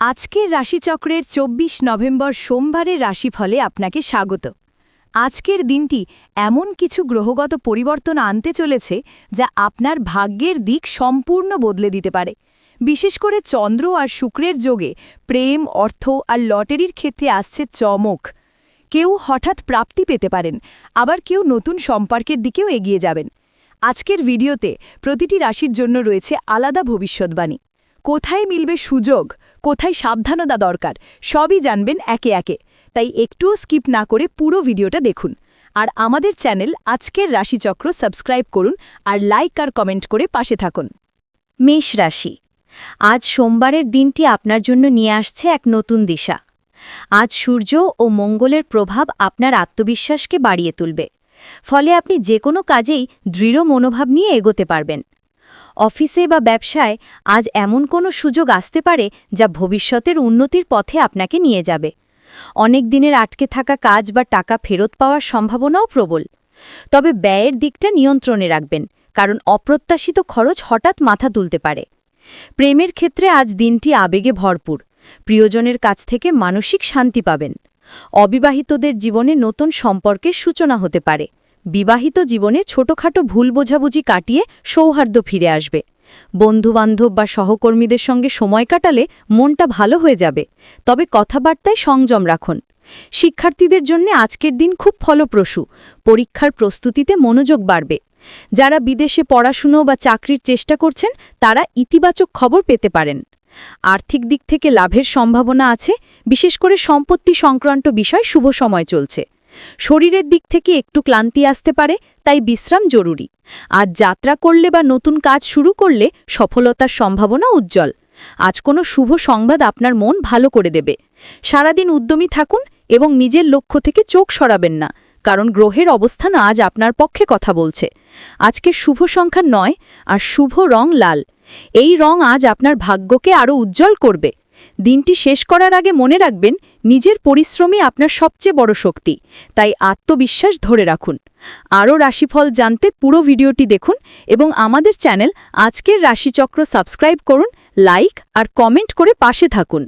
আজকের রাশিচক্রের চব্বিশ নভেম্বর সোমবারের রাশিফলে আপনাকে স্বাগত। আজকের দিনটি এমন কিছু গ্রহগত পরিবর্তন আনতে চলেছে যা আপনার ভাগ্যের দিক সম্পূর্ণ বদলে দিতে পারে। বিশেষ করে চন্দ্র আর শুক্রের যোগে প্রেম, অর্থ আর লটারির ক্ষেত্রে আসছে চমক। কেউ হঠাৎ প্রাপ্তি পেতে পারেন, আবার কেউ নতুন সম্পর্কের দিকেও এগিয়ে যাবেন। আজকের ভিডিওতে প্রতিটি রাশির জন্য রয়েছে আলাদা ভবিষ্যৎবাণী। কোথায় মিলবে সুযোগ, কোথায় সাবধানতা দরকার, সবই জানবেন একে একে। তাই একটুও স্কিপ না করে পুরো ভিডিওটা দেখুন। আর আমাদের চ্যানেল আজকের রাশিচক্র সাবস্ক্রাইব করুন আর লাইক আর কমেন্ট করে পাশে থাকুন। মেষ রাশি, আজ সোমবারের দিনটি আপনার জন্য নিয়ে আসছে এক নতুন দিশা। আজ সূর্য ও মঙ্গলের প্রভাব আপনার আত্মবিশ্বাসকে বাড়িয়ে তুলবে। ফলে আপনি যে কোনো কাজেই দৃঢ় মনোভাব নিয়ে এগোতে পারবেন। অফিসে বা ব্যবসায় আজ এমন কোনো সুযোগ আসতে পারে যা ভবিষ্যতের উন্নতির পথে আপনাকে নিয়ে যাবে। অনেক দিনের আটকে থাকা কাজ বা টাকা ফেরত পাওয়ার সম্ভাবনাও প্রবল। তবে ব্যয়ের দিকটা নিয়ন্ত্রণে রাখবেন, কারণ অপ্রত্যাশিত খরচ হঠাৎ মাথা তুলতে পারে। প্রেমের ক্ষেত্রে আজ দিনটি আবেগে ভরপুর, প্রিয়জনের কাছ থেকে মানসিক শান্তি পাবেন। অবিবাহিতদের জীবনে নতুন সম্পর্কের সূচনা হতে পারে। বিবাহিত জীবনে ছোটখাটো ভুল বোঝাবুঝি কাটিয়ে সৌহার্দ্য ফিরে আসবে। বন্ধুবান্ধব বা সহকর্মীদের সঙ্গে সময় কাটালে মনটা ভালো হয়ে যাবে। তবে কথাবার্তায় সংযম রাখুন। শিক্ষার্থীদের জন্য আজকের দিন খুব ফলপ্রসূ। পরীক্ষার প্রস্তুতিতে মনোযোগ বাড়বে। যারা বিদেশে পড়াশুনো বা চাকরির চেষ্টা করছেন, তারা ইতিবাচক খবর পেতে পারেন। আর্থিক দিক থেকে লাভের সম্ভাবনা আছে। বিশেষ করে সম্পত্তি সংক্রান্ত বিষয় শুভ সময় চলছে। শরীরের দিক থেকে একটু ক্লান্তি আসতে পারে, তাই বিশ্রাম জরুরি। আজ যাত্রা করলে বা নতুন কাজ শুরু করলে সফলতার সম্ভাবনা উজ্জ্বল। আজ কোনো শুভ সংবাদ আপনার মন ভালো করে দেবে। সারাদিন উদ্যমী থাকুন এবং নিজের লক্ষ্য থেকে চোখ সরাবেন না, কারণ গ্রহের অবস্থান আজ আপনার পক্ষে কথা বলছে। আজকে শুভ সংখ্যা নয়, আর শুভ রং লাল। এই রং আজ আপনার ভাগ্যকে আরও উজ্জ্বল করবে। দিনটি শেষ করার আগে মনে রাখবেন, নিজের পরিশ্রমই আপনার সবচেয়ে বড় শক্তি। তাই আত্মবিশ্বাস ধরে রাখুন। আরও রাশিফল জানতে পুরো ভিডিওটি দেখুন এবং আমাদের চ্যানেল আজকের রাশিচক্র সাবস্ক্রাইব করুন, লাইক আর কমেন্ট করে পাশে থাকুন।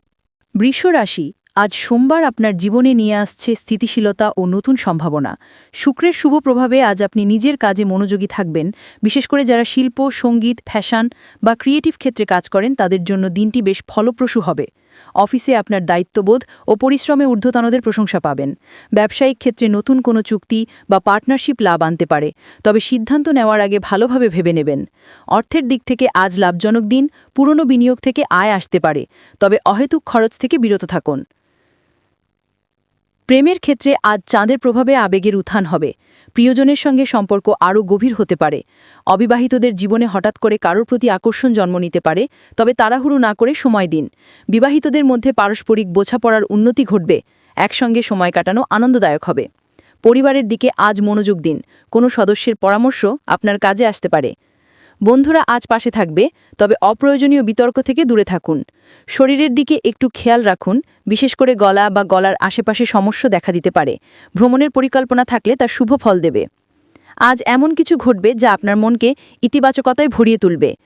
বৃষ রাশি আজ সোমবার আপনার জীবনে নিয়ে আসছে স্থিতিশীলতা ও নতুন সম্ভাবনা। শুক্রের শুভ প্রভাবে আজ আপনি নিজের কাজে মনোযোগী থাকবেন। বিশেষ করে যারা শিল্প, সংগীত, ফ্যাশন বা ক্রিয়েটিভ ক্ষেত্রে কাজ করেন, তাদের জন্য দিনটি বেশ ফলপ্রসূ হবে। অফিসে আপনার দায়িত্ববোধ ও পরিশ্রমে ঊর্ধ্বতনদের প্রশংসা পাবেন। ব্যবসায়িক ক্ষেত্রে নতুন কোনো চুক্তি বা পার্টনারশিপ লাভ আনতে পারে, তবে সিদ্ধান্ত নেওয়ার আগে ভালোভাবে ভেবে নেবেন। অর্থের দিক থেকে আজ লাভজনক দিন, পুরনো বিনিয়োগ থেকে আয় আসতে পারে, তবে অহেতুক খরচ থেকে বিরত থাকুন। প্রেমের ক্ষেত্রে আজ চাঁদের প্রভাবে আবেগের উত্থান হবে। প্রিয়জনের সঙ্গে সম্পর্ক আরও গভীর হতে পারে। অবিবাহিতদের জীবনে হঠাৎ করে কারোর প্রতি আকর্ষণ জন্ম নিতে পারে, তবে তাড়াহুড়ো না করে সময় দিন। বিবাহিতদের মধ্যে পারস্পরিক বোঝাপড়ার উন্নতি ঘটবে। একসঙ্গে সময় কাটানো আনন্দদায়ক হবে। পরিবারের দিকে আজ মনোযোগ দিন। কোনো সদস্যের পরামর্শ আপনার কাজে আসতে পারে। বন্ধুরা আজ পাশে থাকবে, তবে অপ্রয়োজনীয় বিতর্ক থেকে দূরে থাকুন। শরীরের দিকে একটু খেয়াল রাখুন, বিশেষ করে গলা বা গলার আশেপাশে সমস্যা দেখা দিতে পারে। ভ্রমণের পরিকল্পনা থাকলে তার শুভ ফল দেবে। আজ এমন কিছু ঘটবে যা আপনার মনকে ইতিবাচকতায় ভরিয়ে তুলবে।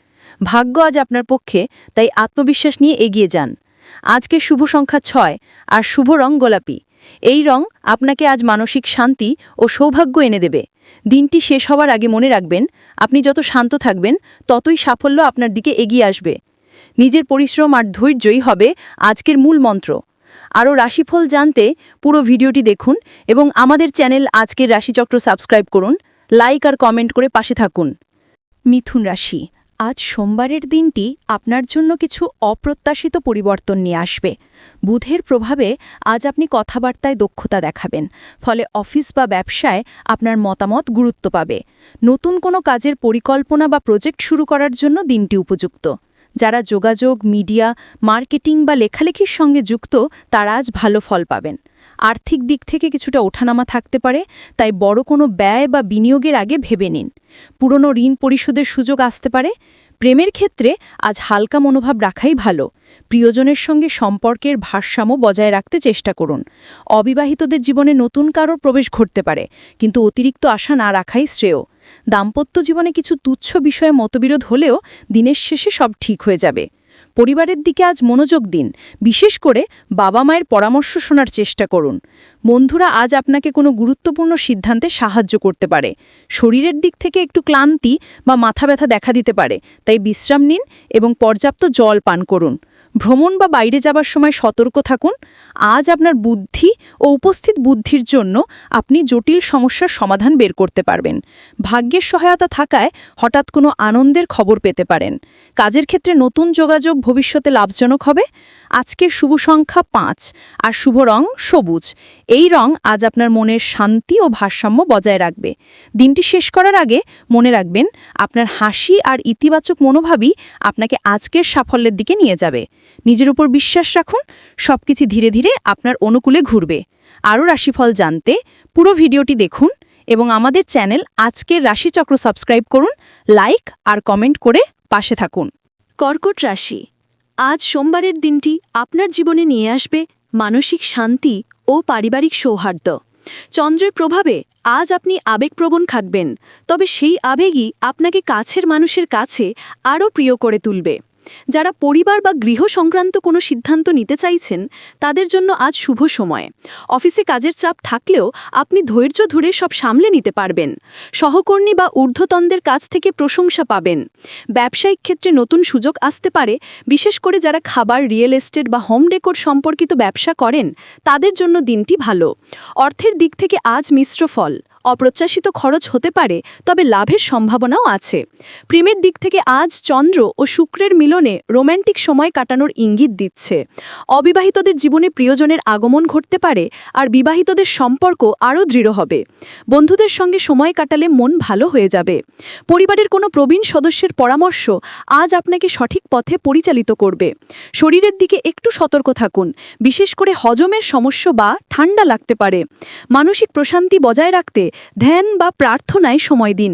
ভাগ্য আজ আপনার পক্ষে, তাই আত্মবিশ্বাস নিয়ে এগিয়ে যান। আজকে শুভ সংখ্যা ছয় আর শুভ রং গোলাপি। এই রং আপনাকে আজ মানসিক শান্তি ও সৌভাগ্য এনে দেবে। দিনটি শেষ হওয়ার আগে মনে রাখবেন, আপনি যত শান্ত থাকবেন, ততই সাফল্য আপনার দিকে এগিয়ে আসবে। নিজের পরিশ্রম আর ধৈর্যই হবে আজকের মূল মন্ত্র। আরও রাশিফল জানতে পুরো ভিডিওটি দেখুন এবং আমাদের চ্যানেল আজকের রাশিচক্র সাবস্ক্রাইব করুন, লাইক আর কমেন্ট করে পাশে থাকুন। মিথুন রাশি আজ সোমবারের দিনটি আপনার জন্য কিছু অপ্রত্যাশিত পরিবর্তন নিয়ে আসবে। বুধের প্রভাবে আজ আপনি কথাবার্তায় দক্ষতা দেখাবেন, ফলে অফিস বা ব্যবসায় আপনার মতামত গুরুত্ব পাবে। নতুন কোনো কাজের পরিকল্পনা বা প্রজেক্ট শুরু করার জন্য দিনটি উপযুক্ত। যারা যোগাযোগ, মিডিয়া, মার্কেটিং বা লেখালেখির সঙ্গে যুক্ত, তারা আজ ভালো ফল পাবেন। আর্থিক দিক থেকে কিছুটা ওঠানামা থাকতে পারে, তাই বড় কোনো ব্যয় বা বিনিয়োগের আগে ভেবে নিন। পুরনো ঋণ পরিশোধের সুযোগ আসতে পারে। প্রেমের ক্ষেত্রে আজ হালকা মনোভাব রাখাই ভালো। প্রিয়জনের সঙ্গে সম্পর্কের ভারসাম্য বজায় রাখতে চেষ্টা করুন। অবিবাহিতদের জীবনে নতুন কারোর প্রবেশ ঘটতে পারে, কিন্তু অতিরিক্ত আশা না রাখাই শ্রেয়। দাম্পত্য জীবনে কিছু তুচ্ছ বিষয়ে মতবিরোধ হলেও দিনের শেষে সব ঠিক হয়ে যাবে। পরিবারের দিকে আজ মনোযোগ দিন। বিশেষ করে বাবা মায়ের পরামর্শ শোনার চেষ্টা করুন। বন্ধুরা আজ আপনাকে কোনো গুরুত্বপূর্ণ সিদ্ধান্তে সাহায্য করতে পারে। শরীরের দিক থেকে একটু ক্লান্তি বা মাথা ব্যথা দেখা দিতে পারে। তাই বিশ্রাম নিন এবং পর্যাপ্ত জল পান করুন। ভ্রমণ বা বাইরে যাবার সময় সতর্ক থাকুন। আজ আপনার বুদ্ধি ও উপস্থিত বুদ্ধির জন্য আপনি জটিল সমস্যার সমাধান বের করতে পারবেন। ভাগ্যের সহায়তা থাকায় হঠাৎ কোনো আনন্দের খবর পেতে পারেন। কাজের ক্ষেত্রে নতুন যোগাযোগ ভবিষ্যতে লাভজনক হবে। আজকের শুভ সংখ্যা পাঁচ, আর শুভ রং সবুজ। এই রং আজ আপনার মনের শান্তি ও ভারসাম্য বজায় রাখবে। দিনটি শেষ করার আগে মনে রাখবেন, আপনার হাসি আর ইতিবাচক মনোভাবই আপনাকে আজকের সাফল্যের দিকে নিয়ে যাবে। নিজের উপর বিশ্বাস রাখুন, সবকিছু ধীরে ধীরে আপনার অনুকূলে ঘুরবে। আরও রাশিফল জানতে পুরো ভিডিওটি দেখুন এবং আমাদের চ্যানেল আজকের রাশিচক্র সাবস্ক্রাইব করুন, লাইক আর কমেন্ট করে পাশে থাকুন। কর্কট রাশি, আজ সোমবারের দিনটি আপনার জীবনে নিয়ে আসবে মানসিক শান্তি ও পারিবারিক সৌহার্দ্য। চন্দ্রের প্রভাবে আজ আপনি আবেগপ্রবণ থাকবেন তবে সেই আবেগই আপনাকে কাছের মানুষের কাছে আরও প্রিয় করে তুলবে। যারা পরিবার বা গৃহ সংক্রান্ত কোনো সিদ্ধান্ত নিতে চাইছেন, তাদের জন্য আজ শুভ সময়। অফিসে কাজের চাপ থাকলেও আপনি ধৈর্য ধরে সব সামলে নিতে পারবেন। সহকর্মী বা ঊর্ধ্বতনদের কাছ থেকে প্রশংসা পাবেন। ব্যবসায়িক ক্ষেত্রে নতুন সুযোগ আসতে পারে, বিশেষ করে যারা খাবার, রিয়েল এস্টেট বা হোম ডেকোর সম্পর্কিত ব্যবসা করেন, তাদের জন্য দিনটি ভালো। অর্থের দিক থেকে আজ মিশ্র ফল। অপ্রত্যাশিত খরচ হতে পারে, তবে লাভের সম্ভাবনাও আছে। প্রেমের দিক থেকে আজ চন্দ্র ও শুক্রের মিলনে রোম্যান্টিক সময় কাটানোর ইঙ্গিত দিচ্ছে। অবিবাহিতদের জীবনে প্রিয়জনের আগমন ঘটতে পারে, আর বিবাহিতদের সম্পর্ক আরও দৃঢ় হবে। বন্ধুদের সঙ্গে সময় কাটালে মন ভালো হয়ে যাবে। পরিবারের কোনো প্রবীণ সদস্যের পরামর্শ আজ আপনাকে সঠিক পথে পরিচালিত করবে। শরীরের দিকে একটু সতর্ক থাকুন, বিশেষ করে হজমের সমস্যা বা ঠান্ডা লাগতে পারে। মানসিক প্রশান্তি বজায় রাখতে ধ্যান বা প্রার্থনায় সময় দিন।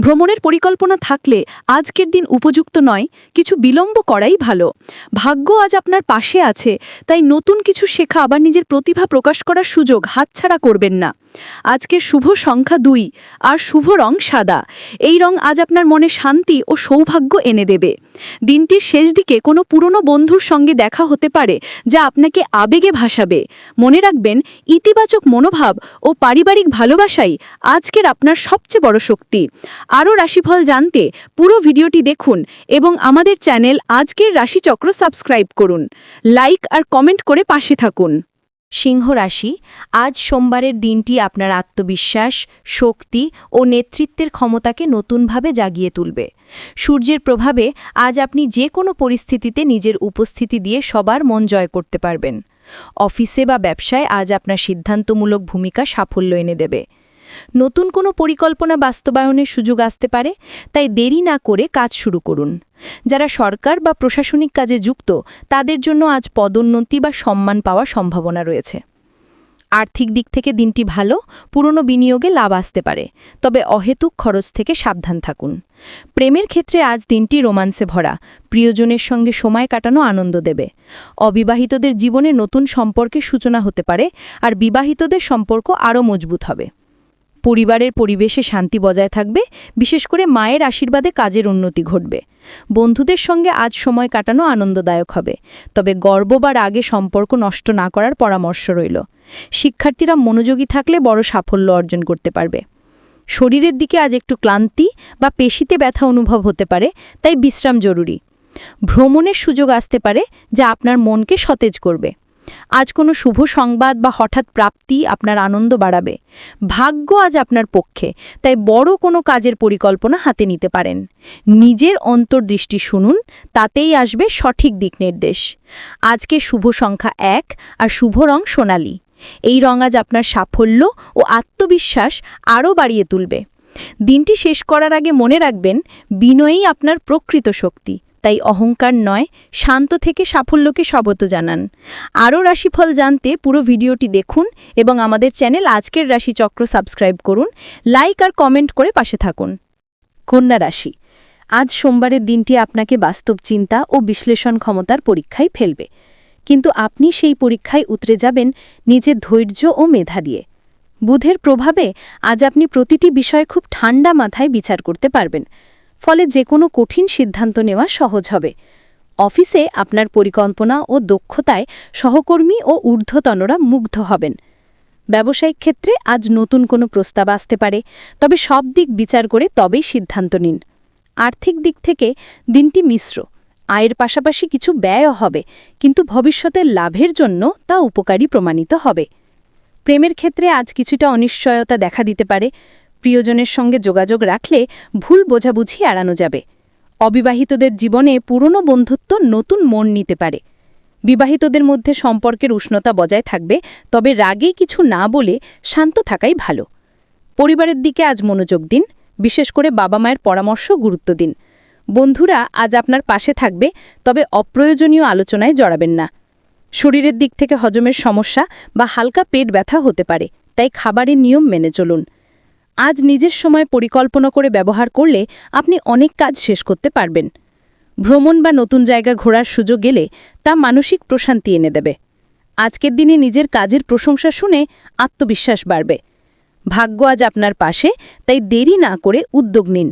ভ্রমণের পরিকল্পনা থাকলে আজকের দিন উপযুক্ত নয়, কিছু বিলম্ব করাই ভালো। ভাগ্য আজ আপনার পাশে আছে, তাই নতুন কিছু শেখা আবার নিজের প্রতিভা প্রকাশ করার সুযোগ হাতছাড়া করবেন না। আজকের শুভ সংখ্যা দুই, আর শুভ রং সাদা। এই রং আজ আপনার মনে শান্তি ও সৌভাগ্য এনে দেবে। দিনটির শেষ দিকে কোনো পুরনো বন্ধুর সঙ্গে দেখা হতে পারে, যা আপনাকে আবেগে ভাসাবে। মনে রাখবেন, ইতিবাচক মনোভাব ও পারিবারিক ভালোবাসাই আজকের আপনার সবচেয়ে বড় শক্তি। আরও রাশিফল জানতে পুরো ভিডিওটি দেখুন এবং আমাদের চ্যানেল আজকের রাশিচক্র সাবস্ক্রাইব করুন। লাইক আর কমেন্ট করে পাশে থাকুন। সিংহ রাশি আজ সোমবারের দিনটি আপনার আত্মবিশ্বাস, শক্তি ও নেতৃত্বের ক্ষমতাকে নতুনভাবে জাগিয়ে তুলবে। সূর্যের প্রভাবে আজ আপনি যে কোনো পরিস্থিতিতে নিজের উপস্থিতি দিয়ে সবার মন জয় করতে পারবেন। অফিসে বা ব্যবসায় আজ আপনার সিদ্ধান্তমূলক ভূমিকা সাফল্য এনে দেবে। নতুন কোনো পরিকল্পনা বাস্তবায়নের সুযোগ আসতে পারে, তাই দেরি না করে কাজ শুরু করুন। যারা সরকার বা প্রশাসনিক কাজে যুক্ত, তাদের জন্য আজ পদোন্নতি বা সম্মান পাওয়ার সম্ভাবনা রয়েছে। আর্থিক দিক থেকে দিনটি ভালো, পুরনো বিনিয়োগে লাভ আসতে পারে, তবে অহেতুক খরচ থেকে সাবধান থাকুন। প্রেমের ক্ষেত্রে আজ দিনটি রোমান্সে ভরা, প্রিয়জনের সঙ্গে সময় কাটানো আনন্দ দেবে। অবিবাহিতদের জীবনে নতুন সম্পর্কের সূচনা হতে পারে, আর বিবাহিতদের সম্পর্ক আরও মজবুত হবে। পরিবারের পরিবেশে শান্তি বজায় থাকবে, বিশেষ করে মায়ের আশীর্বাদে কাজের উন্নতি ঘটবে। বন্ধুদের সঙ্গে আজ সময় কাটানো আনন্দদায়ক হবে, তবে গর্ব বা রাগে সম্পর্ক নষ্ট না করার পরামর্শ রইল। শিক্ষার্থীরা মনোযোগী থাকলে বড় সাফল্য অর্জন করতে পারবে। শরীরের দিকে আজ একটু ক্লান্তি বা পেশিতে ব্যথা অনুভব হতে পারে, তাই বিশ্রাম জরুরি। ভ্রমণের সুযোগ আসতে পারে, যা আপনার মনকে সতেজ করবে। আজ কোনো শুভ সংবাদ বা হঠাৎ প্রাপ্তি আপনার আনন্দ বাড়াবে। ভাগ্য আজ আপনার পক্ষে, তাই বড় কোনো কাজের পরিকল্পনা হাতে নিতে পারেন। নিজের অন্তর্দৃষ্টি শুনুন, তাতেই আসবে সঠিক দিক নির্দেশ। আজকে শুভ সংখ্যা এক আর শুভ রং সোনালি। এই রং আজ আপনার সাফল্য ও আত্মবিশ্বাস আরও বাড়িয়ে তুলবে। দিনটি শেষ করার আগে মনে রাখবেন, বিনয়ই আপনার প্রকৃত শক্তি। তাই অহংকার নয়, শান্ত থেকে সাফল্যকে স্বাগত জানান। আরও রাশিফল জানতে পুরো ভিডিওটি দেখুন এবং আমাদের চ্যানেল আজকের রাশিচক্র সাবস্ক্রাইব করুন, লাইক আর কমেন্ট করে পাশে থাকুন। কন্যা রাশি, আজ সোমবারের দিনটি আপনাকে বাস্তব চিন্তা ও বিশ্লেষণ ক্ষমতার পরীক্ষায় ফেলবে। কিন্তু আপনি সেই পরীক্ষায় উতরে যাবেন নিজের ধৈর্য ও মেধা দিয়ে। বুধের প্রভাবে আজ আপনি প্রতিটি বিষয় খুব ঠান্ডা মাথায় বিচার করতে পারবেন। ফলে যে কোনো কঠিন সিদ্ধান্ত নেওয়া সহজ হবে। অফিসে আপনার পরিকল্পনা ও দক্ষতায় সহকর্মী ও ঊর্ধ্বতনরা মুগ্ধ হবেন। ব্যবসায়িক ক্ষেত্রে আজ নতুন কোনো প্রস্তাব আসতে পারে, তবে সব দিক বিচার করে তবেই সিদ্ধান্ত নিন। আর্থিক দিক থেকে দিনটি মিশ্র, আয়ের পাশাপাশি কিছু ব্যয়ও হবে, কিন্তু ভবিষ্যতের লাভের জন্য তা উপকারী প্রমাণিত হবে। প্রেমের ক্ষেত্রে আজ কিছুটা অনিশ্চয়তা দেখা দিতে পারে প্রিয়জনের সঙ্গে যোগাযোগ রাখলে ভুল বোঝাবুঝি এড়ানো যাবে। অবিবাহিতদের জীবনে পুরনো বন্ধুত্ব নতুন মন নিতে পারে। বিবাহিতদের মধ্যে সম্পর্কের উষ্ণতা বজায় থাকবে, তবে রাগে কিছু না বলে শান্ত থাকাই ভালো। পরিবারের দিকে আজ মনোযোগ দিন, বিশেষ করে বাবা মায়ের পরামর্শ গুরুত্ব দিন। বন্ধুরা আজ আপনার পাশে থাকবে, তবে অপ্রয়োজনীয় আলোচনায় জড়াবেন না। শরীরের দিক থেকে হজমের সমস্যা বা হালকা পেট ব্যথা হতে পারে, তাই খাবারের নিয়ম মেনে চলুন। আজ নিজের সময় পরিকল্পনা করে ব্যবহার করলে আপনি অনেক কাজ শেষ করতে পারবেন। ভ্রমণ বা নতুন জায়গা ঘোরার সুযোগ গেলে তা মানসিক প্রশান্তি এনে দেবে। আজকের দিনে নিজের কাজের প্রশংসা শুনে আত্মবিশ্বাস বাড়বে। ভাগ্য আজ আপনার পাশে, তাই দেরি না করে উদ্যোগ নিন।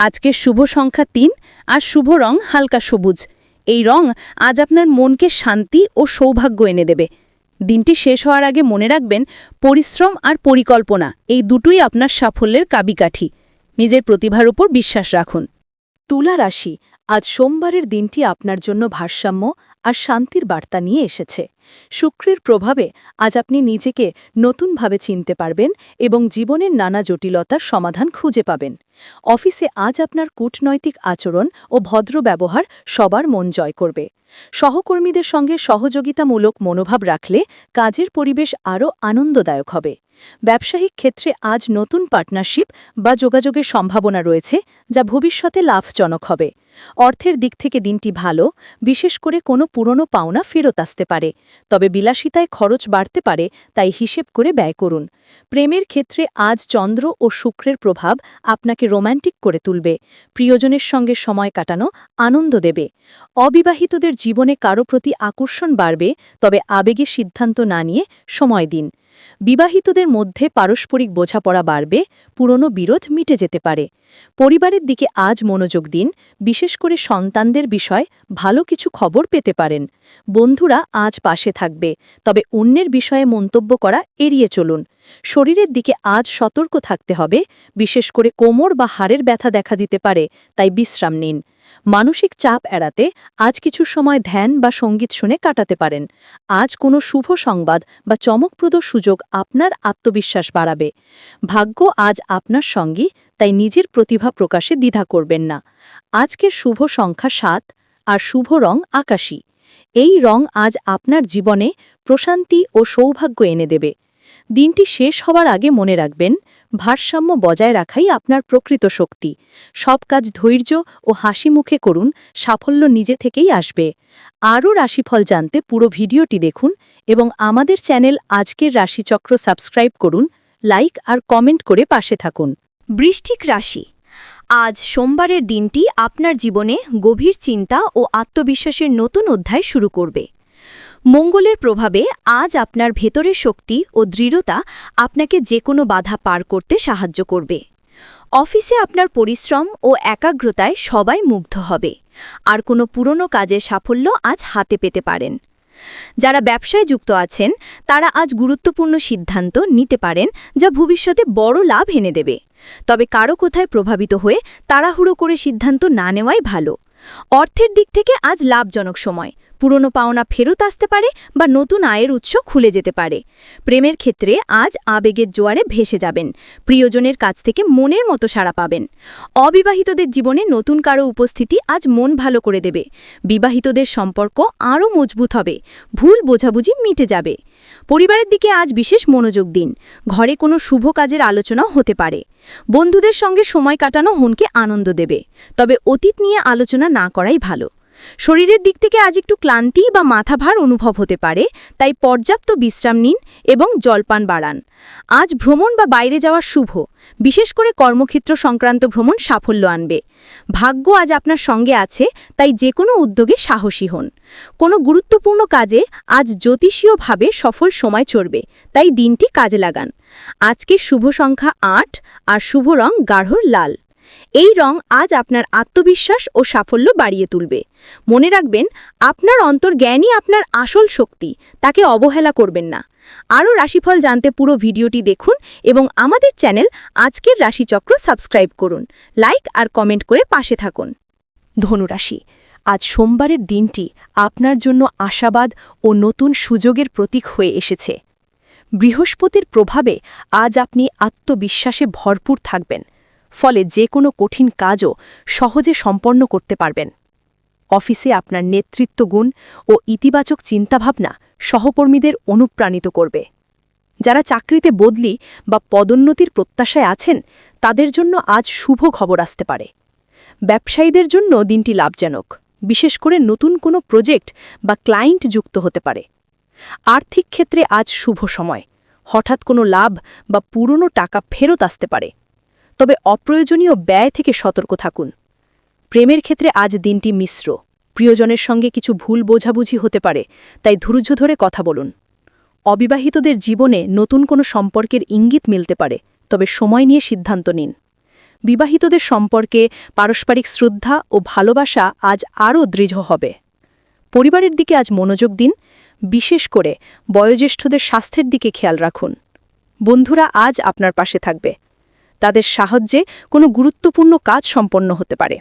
আজকের শুভ সংখ্যা তিন আর শুভ রং হালকা সবুজ। এই রং আজ আপনার মনকে শান্তি ও সৌভাগ্য এনে দেবে। দিনটি শেষ হওয়ার আগে মনে রাখবেন, পরিশ্রম আর পরিকল্পনা এই দুটোই আপনার সাফল্যের কাবিকাঠি। নিজের প্রতিভার উপর বিশ্বাস রাখুন। তুলা রাশি, আজ সোমবারের দিনটি আপনার জন্য ভারসাম্য আর শান্তির বার্তা নিয়ে এসেছে। শুক্রের প্রভাবে আজ আপনি নিজেকে নতুনভাবে চিনতে পারবেন এবং জীবনের নানা জটিলতার সমাধান খুঁজে পাবেন। অফিসে আজ আপনার কূটনৈতিক আচরণ ও ভদ্র ব্যবহার সবার মন জয় করবে। সহকর্মীদের সঙ্গে সহযোগিতামূলক মনোভাব রাখলে কাজের পরিবেশ আরও আনন্দদায়ক হবে। ব্যবসায়িক ক্ষেত্রে আজ নতুন পার্টনারশিপ বা যোগাযোগের সম্ভাবনা রয়েছে, যা ভবিষ্যতে লাভজনক হবে। অর্থের দিক থেকে দিনটি ভালো, বিশেষ করে কোনো পুরনো পাওনা ফেরত আসতে পারে। তবে বিলাসিতায় খরচ বাড়তে পারে, তাই হিসেব করে ব্যয় করুন। প্রেমের ক্ষেত্রে আজ চন্দ্র ও শুক্রের প্রভাব আপনাকে রোম্যান্টিক করে তুলবে। প্রিয়জনের সঙ্গে সময় কাটানো আনন্দ দেবে। অবিবাহিতদের জীবনে কারও প্রতি আকর্ষণ বাড়বে, তবে আবেগে সিদ্ধান্ত না নিয়ে সময় দিন। বিবাহিতদের মধ্যে পারস্পরিক বোঝাপড়া বাড়বে, পুরনো বিরোধ মিটে যেতে পারে। পরিবারের দিকে আজ মনোযোগ দিন, বিশেষ করে সন্তানদের বিষয় ভালো কিছু খবর পেতে পারেন। বন্ধুরা আজ পাশে থাকবে। তবে অন্যের বিষয়ে মন্তব্য করা এড়িয়ে চলুন। শরীরের দিকে আজ সতর্ক থাকতে হবে। বিশেষ করে কোমর বা হাড়ের ব্যথা দেখা দিতে পারে, তাই বিশ্রাম নিন। মানসিক চাপ এড়াতে আজ কিছু সময় ধ্যান বা সংগীত শুনে কাটাতে পারেন। আজ কোনো শুভ সংবাদ বা চমকপ্রদ সুযোগ আপনার আত্মবিশ্বাস বাড়াবে। ভাগ্য আজ আপনার সঙ্গী, তাই নিজের প্রতিভা প্রকাশে দ্বিধা করবেন না। আজকের শুভ সংখ্যা সাত, আর শুভ রং আকাশী। এই রং আজ আপনার জীবনে প্রশান্তি ও সৌভাগ্য এনে দেবে। দিনটি শেষ হওয়ার আগে মনে রাখবেন, ভারসাম্য বজায় রাখাই আপনার প্রকৃত শক্তি। সব কাজ ধৈর্য ও হাসি মুখে করুন, সাফল্য নিজে থেকেই আসবে। আরও রাশিফল জানতে পুরো ভিডিওটি দেখুন এবং আমাদের চ্যানেল আজকের রাশিচক্র সাবস্ক্রাইব করুন, লাইক আর কমেন্ট করে পাশে থাকুন। বৃষ্টিক রাশি আজ সোমবারের দিনটি আপনার জীবনে গভীর চিন্তা ও আত্মবিশ্বাসের নতুন অধ্যায় শুরু করবে। মঙ্গলের প্রভাবে আজ আপনার ভেতরের শক্তি ও দৃঢ়তা আপনাকে যে কোনো বাধা পার করতে সাহায্য করবে। অফিসে আপনার পরিশ্রম ও একাগ্রতায় সবাই মুগ্ধ হবে। আর কোনো পুরনো কাজের সাফল্য আজ হাতে পেতে পারেন। যারা ব্যবসায় যুক্ত আছেন, তারা আজ গুরুত্বপূর্ণ সিদ্ধান্ত নিতে পারেন যা ভবিষ্যতে বড় লাভ এনে দেবে। তবে কারও কোথায় প্রভাবিত হয়ে তাড়াহুড়ো করে সিদ্ধান্ত না নেওয়াই ভালো। অর্থের দিক থেকে আজ লাভজনক সময়। পুরনো পাওনা ফেরত আসতে পারে বা নতুন আয়ের উৎস খুলে যেতে পারে। প্রেমের ক্ষেত্রে আজ আবেগের জোয়ারে ভেসে যাবেন। প্রিয়জনের কাছ থেকে মনের মতো সাড়া পাবেন। অবিবাহিতদের জীবনে নতুন কারও উপস্থিতি আজ মন ভালো করে দেবে। বিবাহিতদের সম্পর্ক আরও মজবুত হবে। ভুল বোঝাবুঝি মিটে যাবে। পরিবারের দিকে আজ বিশেষ মনোযোগ দিন। ঘরে কোনো শুভ কাজের আলোচনাও হতে পারে। বন্ধুদের সঙ্গে সময় কাটানো হনকে আনন্দ দেবে। তবে অতীত নিয়ে আলোচনা না করাই ভালো। শরীরের দিক থেকে আজ একটু ক্লান্তি বা মাথা ভার অনুভব হতে পারে, তাই পর্যাপ্ত বিশ্রাম নিন এবং জলপান বাড়ান। আজ ভ্রমণ বা বাইরে যাওয়া শুভ, বিশেষ করে কর্মক্ষেত্র সংক্রান্ত ভ্রমণ সাফল্য আনবে। ভাগ্য আজ আপনার সঙ্গে আছে, তাই যে কোনো উদ্যোগে সাহসী হন। কোনো গুরুত্বপূর্ণ কাজে আজ জ্যোতিষীয়ভাবে সফল সময় চড়বে, তাই দিনটি কাজে লাগান। আজকে শুভ সংখ্যা আট আর শুভ রং গাঢ় লাল। এই রং আজ আপনার আত্মবিশ্বাস ও সাফল্য বাড়িয়ে তুলবে। মনে রাখবেন, আপনার অন্তর্জ্ঞানই আপনার আসল শক্তি, তাকে অবহেলা করবেন না। আরও রাশিফল জানতে পুরো ভিডিওটি দেখুন এবং আমাদের চ্যানেল আজকের রাশিচক্র সাবস্ক্রাইব করুন। লাইক আর কমেন্ট করে পাশে থাকুন। ধনুরাশি, আজ সোমবারের দিনটি আপনার জন্য আশাবাদ ও নতুন সুযোগের প্রতীক হয়ে এসেছে। বৃহস্পতির প্রভাবে আজ আপনি আত্মবিশ্বাসে ভরপুর থাকবেন। ফলে যে কোনো কঠিন কাজও সহজে সম্পন্ন করতে পারবেন। অফিসে আপনার নেতৃত্ব গুণ ও ইতিবাচক চিন্তাভাবনা সহকর্মীদের অনুপ্রাণিত করবে। যারা চাকরিতে বদলি বা পদোন্নতির প্রত্যাশায় আছেন, তাদের জন্য আজ শুভ খবর আসতে পারে। ব্যবসায়ীদের জন্য দিনটি লাভজনক, বিশেষ করে নতুন কোনো প্রজেক্ট বা ক্লায়েন্ট যুক্ত হতে পারে। আর্থিক ক্ষেত্রে আজ শুভ সময়, হঠাৎ কোনো লাভ বা পুরনো টাকা ফেরত আসতে পারে। তবে অপ্রয়োজনীয় ব্যয় থেকে সতর্ক থাকুন। প্রেমের ক্ষেত্রে আজ দিনটি মিশ্র। প্রিয়জনের সঙ্গে কিছু ভুল বোঝাবুঝি হতে পারে, তাই ধৈর্য ধরে কথা বলুন। অবিবাহিতদের জীবনে নতুন কোনো সম্পর্কের ইঙ্গিত মিলতে পারে, তবে সময় নিয়ে সিদ্ধান্ত নিন। বিবাহিতদের সম্পর্কে পারস্পরিক শ্রদ্ধা ও ভালোবাসা আজ আরও দৃঢ় হবে। পরিবারের দিকে আজ মনোযোগ দিন, বিশেষ করে বয়োজ্যেষ্ঠদের স্বাস্থ্যের দিকে খেয়াল রাখুন। বন্ধুরা আজ আপনার পাশে থাকবে। তাদের সাহায্যে কোনো গুরুত্বপূর্ণ কাজ সম্পন্ন হতে পারে।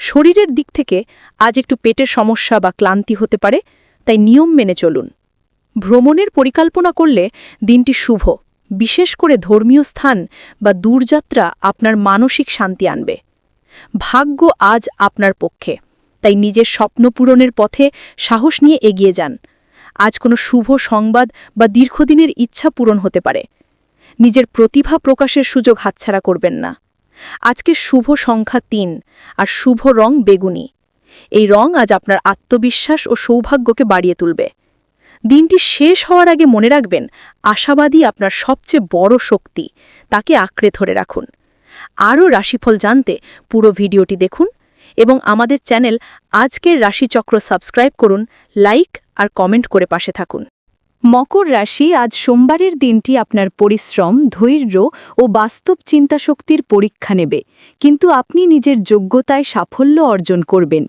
শরীরের দিক থেকে আজ একটু পেটের সমস্যা বা ক্লান্তি হতে পারে, তাই নিয়ম মেনে চলুন। ভ্রমণের পরিকল্পনা করলে দিনটি শুভ, বিশেষ করে ধর্মীয় স্থান বা দূরযাত্রা আপনার মানসিক শান্তি আনবে। ভাগ্য আজ আপনার পক্ষে, তাই নিজের স্বপ্ন পূরণের পথে সাহস নিয়ে এগিয়ে যান। আজ কোনো শুভ সংবাদ বা দীর্ঘদিনের ইচ্ছা পূরণ হতে পারে নিজের প্রতিভা প্রকাশের সুযোগ হাতছাড়া করবেন না। আজকে শুভ সংখ্যা তিন আর শুভ রং বেগুনি। এই রং আজ আপনার আত্মবিশ্বাস ও সৌভাগ্যকে বাড়িয়ে তুলবে। দিনটি শেষ হওয়ার আগে মনে রাখবেন আশাবাদী আপনার সবচেয়ে বড় শক্তি। তাকে আঁকড়ে ধরে রাখুন। আরও রাশিফল জানতে পুরো ভিডিওটি দেখুন এবং আমাদের চ্যানেল আজকের রাশিচক্র সাবস্ক্রাইব করুন, লাইক আর কমেন্ট করে পাশে থাকুন। মকর রাশি আজ সোমবারের দিনটি আপনার পরিশ্রম, ধৈর্য ও বাস্তব চিন্তাশক্তির পরীক্ষা নেবে। কিন্তু আপনি নিজের যোগ্যতায় সাফল্য অর্জন করবেন।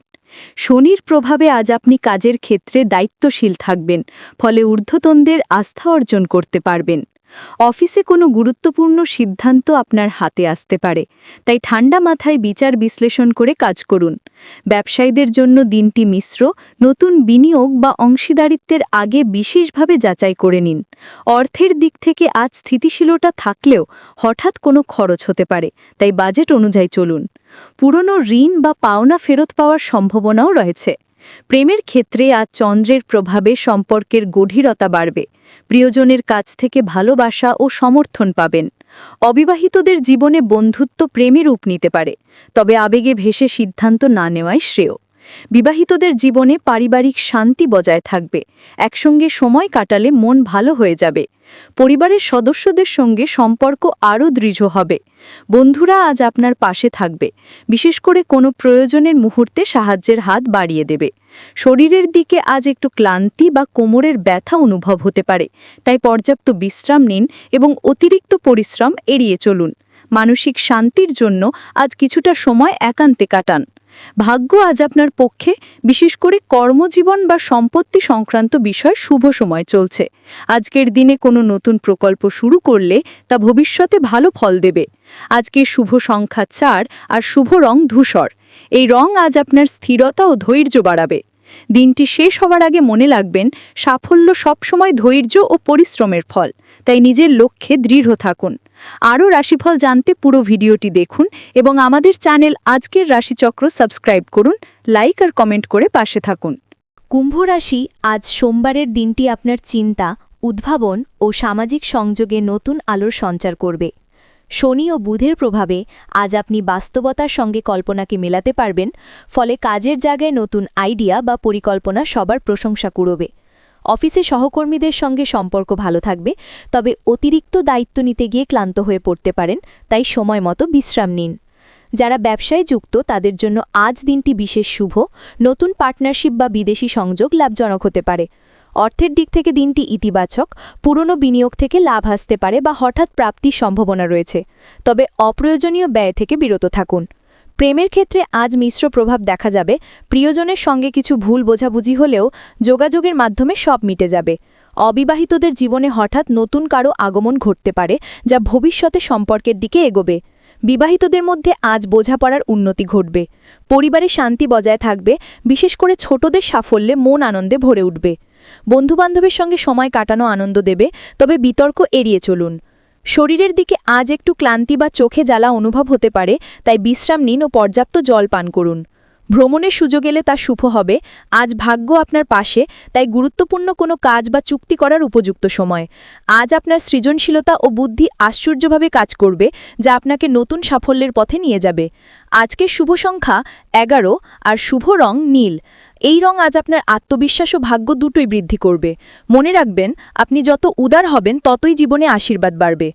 শনির প্রভাবে আজ আপনি কাজের ক্ষেত্রে দায়িত্বশীল থাকবেন, ফলে ঊর্ধ্বতনদের আস্থা অর্জন করতে পারবেন। অফিসে কোনো গুরুত্বপূর্ণ সিদ্ধান্ত আপনার হাতে আসতে পারে, তাই ঠান্ডা মাথায় বিচার বিশ্লেষণ করে কাজ করুন। ব্যবসায়ীদের জন্য দিনটি মিশ্র, নতুন বিনিয়োগ বা অংশীদারিত্বের আগে বিশেষভাবে যাচাই করে নিন। অর্থের দিক থেকে আজ স্থিতিশীলতা থাকলেও হঠাৎ কোনো খরচ হতে পারে, তাই বাজেট অনুযায়ী চলুন। পুরনো ঋণ বা পাওনা ফেরত পাওয়ার সম্ভাবনাও রয়েছে। প্রেমের ক্ষেত্রে আজ চন্দ্রের প্রভাবে সম্পর্কের গভীরতা বাড়বে। প্রিয়জনের কাছ থেকে ভালোবাসা ও সমর্থন পাবেন। অবিবাহিতদের জীবনে বন্ধুত্ব প্রেমের রূপ নিতে পারে, তবে আবেগে ভেসে সিদ্ধান্ত না নেওয়াই শ্রেয়। বিবাহিতদের জীবনে পারিবারিক শান্তি বজায় থাকবে। একসঙ্গে সময় কাটালে মন ভালো হয়ে যাবে। পরিবারের সদস্যদের সঙ্গে সম্পর্ক আরও দৃঢ় হবে। বন্ধুরা আজ আপনার পাশে থাকবে। বিশেষ করে কোনো প্রয়োজনের মুহূর্তে সাহায্যের হাত বাড়িয়ে দেবে। শরীরের দিকে আজ একটু ক্লান্তি বা কোমরের ব্যথা অনুভব হতে পারে। তাই পর্যাপ্ত বিশ্রাম নিন এবং অতিরিক্ত পরিশ্রম এড়িয়ে চলুন। মানসিক শান্তির জন্য আজ কিছুটা সময় একান্তে কাটান। ভাগ্য আজ আপনার পক্ষে, বিশেষ করে কর্মজীবন বা সম্পত্তি সংক্রান্ত বিষয় শুভ সময় চলছে। আজকের দিনে কোনো নতুন প্রকল্প শুরু করলে তা ভবিষ্যতে ভালো ফল দেবে। আজকে শুভ সংখ্যা চার আর শুভ রং ধূসর। এই রং আজ আপনার স্থিরতা ও ধৈর্য বাড়াবে। দিনটি শেষ হওয়ার আগে মনে লাগবেন সাফল্য সবসময় ধৈর্য ও পরিশ্রমের ফল, তাই নিজের লক্ষ্যে দৃঢ় থাকুন। আরও রাশিফল জানতে পুরো ভিডিওটি দেখুন এবং আমাদের চ্যানেল আজকের রাশিচক্র সাবস্ক্রাইব করুন, লাইক আর কমেন্ট করে পাশে থাকুন। কুম্ভ রাশি আজ সোমবারের দিনটি আপনার চিন্তা, উদ্ভাবন ও সামাজিক সংযোগে নতুন আলোর সঞ্চার করবে। শনি ও বুধের প্রভাবে আজ আপনি বাস্তবতার সঙ্গে কল্পনাকে মেলাতে পারবেন, ফলে কাজের জায়গায় নতুন আইডিয়া বা পরিকল্পনা সবার প্রশংসা কুড়বে। অফিসে সহকর্মীদের সঙ্গে সম্পর্ক ভালো থাকবে, তবে অতিরিক্ত দায়িত্ব নিতে গিয়ে ক্লান্ত হয়ে পড়তে পারেন, তাই সময় মতো বিশ্রাম নিন। যারা ব্যবসায় যুক্ত, তাদের জন্য আজ দিনটি বিশেষ শুভ, নতুন পার্টনারশিপ বা বিদেশি সংযোগ লাভজনক হতে পারে। অর্থের দিক থেকে দিনটি ইতিবাচক, পুরনো বিনিয়োগ থেকে লাভ আসতে পারে বা হঠাৎ প্রাপ্তির সম্ভাবনা রয়েছে। তবে অপ্রয়োজনীয় ব্যয় থেকে বিরত থাকুন। প্রেমের ক্ষেত্রে আজ মিশ্র প্রভাব দেখা যাবে। প্রিয়জনের সঙ্গে কিছু ভুল বোঝাবুঝি হলেও যোগাযোগের মাধ্যমে সব মিটে যাবে। অবিবাহিতদের জীবনে হঠাৎ নতুন কারও আগমন ঘটতে পারে যা ভবিষ্যতে সম্পর্কের দিকে এগোবে। বিবাহিতদের মধ্যে আজ বোঝাপড়ার উন্নতি ঘটবে। পরিবারে শান্তি বজায় থাকবে। বিশেষ করে ছোটদের সাফল্যে মন আনন্দে ভরে উঠবে। বন্ধুবান্ধবের সঙ্গে সময় কাটানো আনন্দ দেবে, তবে বিতর্ক এড়িয়ে চলুন। শরীরের দিকে আজ একটু ক্লান্তি বা চোখে জ্বালা অনুভব হতে পারে, তাই বিশ্রাম নিন ও পর্যাপ্ত জল পান করুন। ভ্রমণের সুযোগ এলে তা শুভ হবে। আজ ভাগ্য আপনার পাশে, তাই গুরুত্বপূর্ণ কোনো কাজ বা চুক্তি করার উপযুক্ত সময়। আজ আপনার সৃজনশীলতা ও বুদ্ধি আশ্চর্যভাবে কাজ করবে, যা আপনাকে নতুন সাফল্যের পথে নিয়ে যাবে। আজকের শুভ সংখ্যা এগারো আর শুভ রং নীল। এই রং আজ আপনার আত্মবিশ্বাস ও ভাগ্য দুটোই বৃদ্ধি করবে। মনে রাখবেন, আপনি যত উদার হবেন, ততই জীবনে আশীর্বাদ বাড়বে।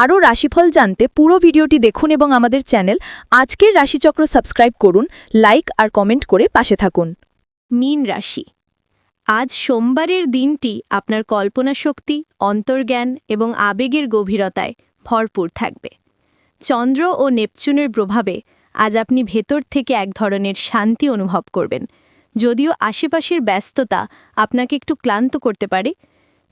আরও রাশিফল জানতে পুরো ভিডিওটি দেখুন এবং আমাদের চ্যানেল আজকের রাশিচক্র সাবস্ক্রাইব করুন, লাইক আর কমেন্ট করে পাশে থাকুন। মীন রাশি, আজ সোমবারের দিনটি আপনার কল্পনা শক্তি, অন্তর্জ্ঞান এবং আবেগের গভীরতায় ভরপুর থাকবে। চন্দ্র ও নেপচুনের প্রভাবে আজ আপনি ভেতর থেকে এক ধরনের শান্তি অনুভব করবেন। যদিও আশেপাশের ব্যস্ততা আপনাকে একটু ক্লান্ত করতে পারে।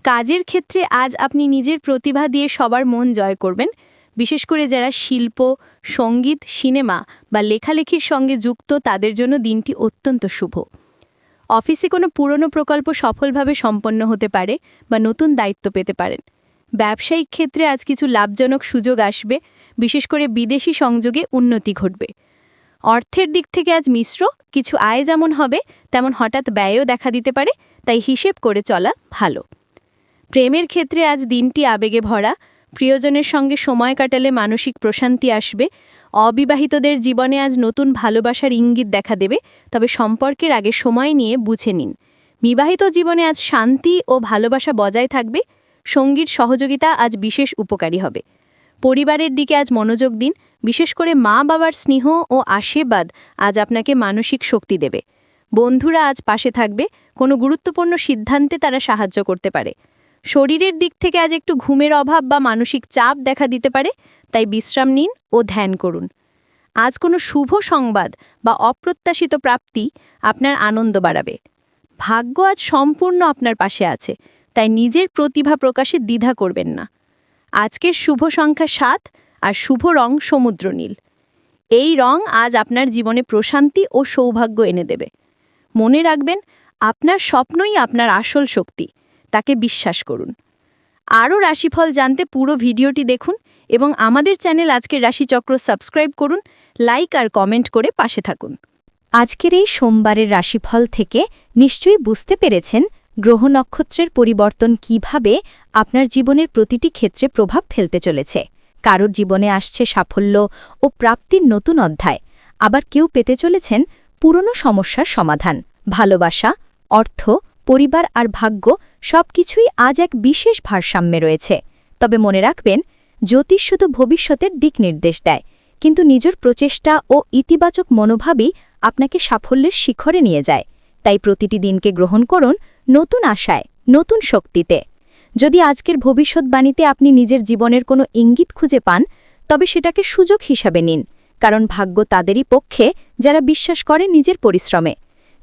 কাজের ক্ষেত্রে আজ আপনি নিজের প্রতিভা দিয়ে সবার মন জয় করবেন। বিশেষ করে যারা শিল্প, সংগীত, সিনেমা বা লেখালেখির সঙ্গে যুক্ত, তাদের জন্য দিনটি অত্যন্ত শুভ। অফিসে কোনো পুরনো প্রকল্প সফলভাবে সম্পন্ন হতে পারে বা নতুন দায়িত্ব পেতে পারেন। ব্যবসায়িক ক্ষেত্রে আজ কিছু লাভজনক সুযোগ আসবে। বিশেষ করে বিদেশি সংযোগে উন্নতি ঘটবে। অর্থের দিক থেকে আজ মিশ্র, কিছু আয় যেমন হবে, তেমন হঠাৎ ব্যয়ও দেখা দিতে পারে, তাই হিসেব করে চলা ভালো। প্রেমের ক্ষেত্রে আজ দিনটি আবেগে ভরা, প্রিয়জনের সঙ্গে সময় কাটালে মানসিক প্রশান্তি আসবে, অবিবাহিতদের জীবনে আজ নতুন ভালোবাসার ইঙ্গিত দেখা দেবে, তবে সম্পর্কের আগে সময় নিয়ে বুঝে নিন। বিবাহিত জীবনে আজ শান্তি ও ভালোবাসা বজায় থাকবে, সঙ্গীর সহযোগিতা আজ বিশেষ উপকারী হবে। পরিবারের দিকে আজ মনোযোগ দিন বিশেষ করে মা বাবার স্নেহ ও আশীর্বাদ আজ আপনাকে মানসিক শক্তি দেবে। বন্ধুরা আজ পাশে থাকবে, কোনো গুরুত্বপূর্ণ সিদ্ধান্তে তারা সাহায্য করতে পারে। শরীরের দিক থেকে আজ একটু ঘুমের অভাব বা মানসিক চাপ দেখা দিতে পারে, তাই বিশ্রাম নিন ও ধ্যান করুন। আজ কোনো শুভ সংবাদ বা অপ্রত্যাশিত প্রাপ্তি আপনার আনন্দ বাড়াবে। ভাগ্য আজ সম্পূর্ণ আপনার পাশে আছে, তাই নিজের প্রতিভা প্রকাশে দ্বিধা করবেন না। আজকের শুভ সংখ্যা সাত আর শুভ রং সমুদ্র নীল। এই রং আজ আপনার জীবনে প্রশান্তি ও সৌভাগ্য এনে দেবে। মনে রাখবেন, আপনার স্বপ্নই আপনার আসল শক্তি। তাকে বিশ্বাস করুন। আরও রাশিফল জানতে পুরো ভিডিওটি দেখুন এবং আমাদের চ্যানেল আজকের রাশিচক্র সাবস্ক্রাইব করুন, লাইক আর কমেন্ট করে পাশে থাকুন। আজকের এই সোমবারের রাশিফল থেকে নিশ্চয়ই বুঝতে পেরেছেন গ্রহ নক্ষত্রের পরিবর্তন কীভাবে আপনার জীবনের প্রতিটি ক্ষেত্রে প্রভাব ফেলতে চলেছে। কারোর জীবনে আসছে সাফল্য ও প্রাপ্তির নতুন অধ্যায়। আবার কেউ পেতে চলেছেন পুরনো সমস্যার সমাধান। ভালোবাসা, অর্থ, পরিবার আর ভাগ্য সবকিছুই আজ এক বিশেষ ভারসাম্যে রয়েছে। তবে মনে রাখবেন, জ্যোতিষ শুধু ভবিষ্যতের দিক নির্দেশ দেয়, কিন্তু নিজের প্রচেষ্টা ও ইতিবাচক মনোভাবই আপনাকে সাফল্যের শিখরে নিয়ে যায়। তাই প্রতিটি দিনকে গ্রহণ করুন নতুন আশায়, নতুন শক্তিতে। যদি আজকের ভবিষ্যৎবাণীতে আপনি নিজের জীবনের কোনো ইঙ্গিত খুঁজে পান, তবে সেটাকে সুযোগ হিসাবে নিন, কারণ ভাগ্য তাদেরই পক্ষে যারা বিশ্বাস করে নিজের পরিশ্রমে।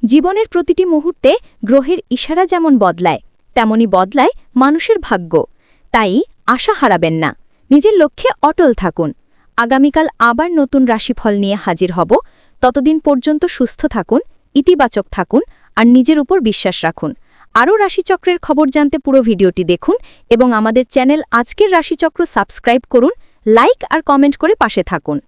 জীবনের প্রতিটি মুহূর্তে গ্রহের ইশারা যেমন বদলায়, তেমনি বদলায় মানুষের ভাগ্য। তাই আশা হারাবেন না। নিজের লক্ষ্যে অটল থাকুন। আগামীকাল আবার নতুন রাশিফল নিয়ে হাজির হব। ততদিন পর্যন্ত সুস্থ থাকুন, ইতিবাচক থাকুন, আর নিজের উপর বিশ্বাস রাখুন। আরও রাশিচক্রের খবর জানতে পুরো ভিডিওটি দেখুন এবং আমাদের চ্যানেল আজকের রাশিচক্র সাবস্ক্রাইব করুন, লাইক আর কমেন্ট করে পাশে থাকুন।